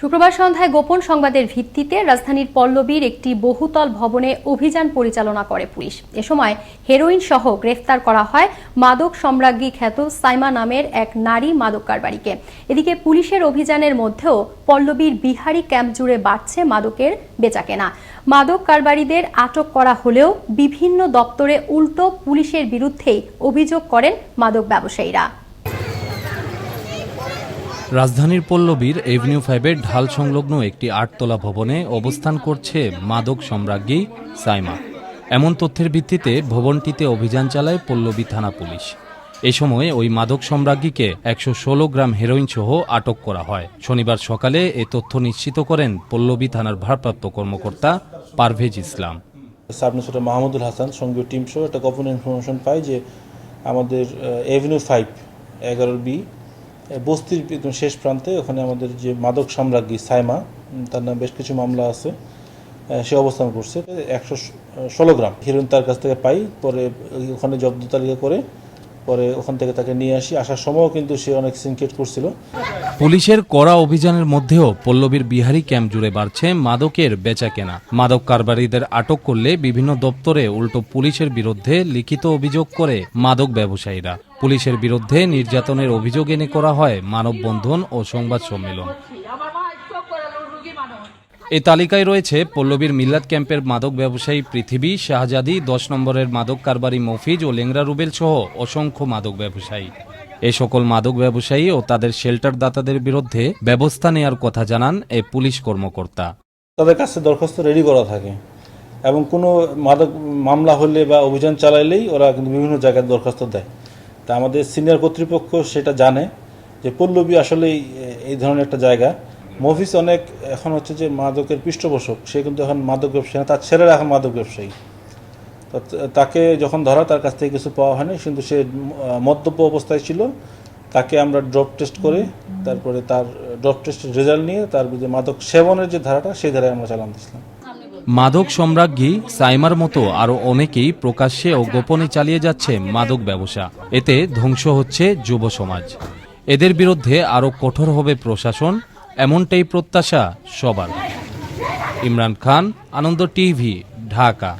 শুক্রবার সন্ধ্যায় গোপন সংবাদের ভিত্তিতে রাজধানীর পল্লবীর একটি বহুতল ভবনে অভিযান পরিচালনা করে পুলিশ। এ সময় হেরোইন সহ গ্রেফতার করা হয় মাদক সম্রাজ্ঞী খ্যাত সাইমা নামের এক নারী মাদক কারবারিকে এদিকে পুলিশের অভিযানের মধ্যেও পল্লবীর বিহারি ক্যাম্প জুড়ে বাড়ছে মাদকের বেচাকেনা। মাদক কারবারিদের আটক করা হলেও বিভিন্ন দপ্তরে উল্টো পুলিশের বিরুদ্ধেই অভিযোগ করেন মাদক ব্যবসায়ীরা। রাজধানীর পল্লবীর এভিনিউ ফাইভের ঢাল সংলগ্ন একটি আটতলা ভবনে অবস্থান করছে মাদক সম্রাজ্ঞী সাইমা। এমন তথ্যের ভিত্তিতে ভবনটিতে অভিযান চালায় পল্লবী থানা পুলিশ। এ সময় ওই মাদক সম্রাজ্ঞীকে একশো ষোলো গ্রাম হেরোইন সহ আটক করা হয়। শনিবার সকালে এ তথ্য নিশ্চিত করেন পল্লবী থানার ভারপ্রাপ্ত কর্মকর্তা পারভেজ ইসলাম। সাব মাহমুদুল হাসান সঙ্গে টিম সহ একটা গোপন ইনফরমেশন পাই যে আমাদের এভিনিউ ফাইভ এগারো বি বস্তির শেষ প্রান্তে ওখানে আমাদের যে মাদক সাম্রাজ্ঞী সাইমা তার নামে বেশ কিছু মামলা আছে সে অবস্থান করছে। একশো ষোলো গ্রাম। হিরোইন তার কাছ থেকে পাই, পরে ওখানে জব্দ তালিকা করে পরে ওখান থেকে তাকে নিয়ে আসি। আসার সময়ও কিন্তু সে অনেক সিনকেট করছিল। পুলিশের কড়া অভিযানের মধ্যেও পল্লবীর বিহারি ক্যাম্প জুড়ে বাড়ছে মাদকের বেচাকেনা। মাদক কারবারিদের আটক করলে বিভিন্ন দপ্তরে উল্টো পুলিশের বিরুদ্ধে লিখিত অভিযোগ করে মাদক ব্যবসায়ীরা। পুলিশের বিরুদ্ধে নির্যাতনের অভিযোগ এনে করা হয় মানববন্ধন ও সংবাদ সম্মেলন। এই তালিকায় রয়েছে পল্লবীর মিল্লাত ক্যাম্পের মাদক ব্যবসায়ী পৃথিবী শাহজাদি দশ নম্বরের মাদক কারবারি মফিজ ও লেংরা রুবেল সহ অসংখ্য মাদক ব্যবসায়ী। এ সকল মাদক ব্যবসায়ী ও তাদের শেল্টার দাতাদের বিরুদ্ধে ব্যবস্থা নেয়ার কথা জানান এ পুলিশ কর্মকর্তা। তাদের কাছে দরখাস্ত রেডি করা থাকে এবং কোনো মাদক মামলা হলে বা অভিযান চালাইলেই ওরা কিন্তু বিভিন্ন জায়গায় দরখাস্ত দেয়। তা আমাদের সিনিয়র কর্তৃপক্ষ সেটা জানে যে পল্লবী আসলেই এই ধরনের একটা জায়গা। মফিস অনেক এখন হচ্ছে যে মাদকের পৃষ্ঠপোষক, সে কিন্তু এখন মাদক ব্যবসায়ী তার ছেলেরা এখন মাদক ব্যবসায়ী। তাকে যখন ধরা, তার কাছ থেকে কিছু পাওয়া হয়নি, কিন্তু সে মদ্যপ অবস্থায় ছিল। তাকে আমরা ড্রপ টেস্ট করে, তারপরে তার ড্রপ টেস্টের রেজাল্ট নিয়ে, তার যে মাদক সেবনের যে ধারাটা, সেই ধারায় আমরা চালান দিয়েছিলাম। মাদক সম্রাজ্ঞী সাইমার মতো আরও অনেকেই প্রকাশ্যে ও গোপনে চালিয়ে যাচ্ছে মাদক ব্যবসা। এতে ধ্বংস হচ্ছে যুব সমাজ। এদের বিরুদ্ধে আরও কঠোর হবে প্রশাসন এমনটাই প্রত্যাশা সবার। ইমরান খান আনন্দ টিভি ঢাকা।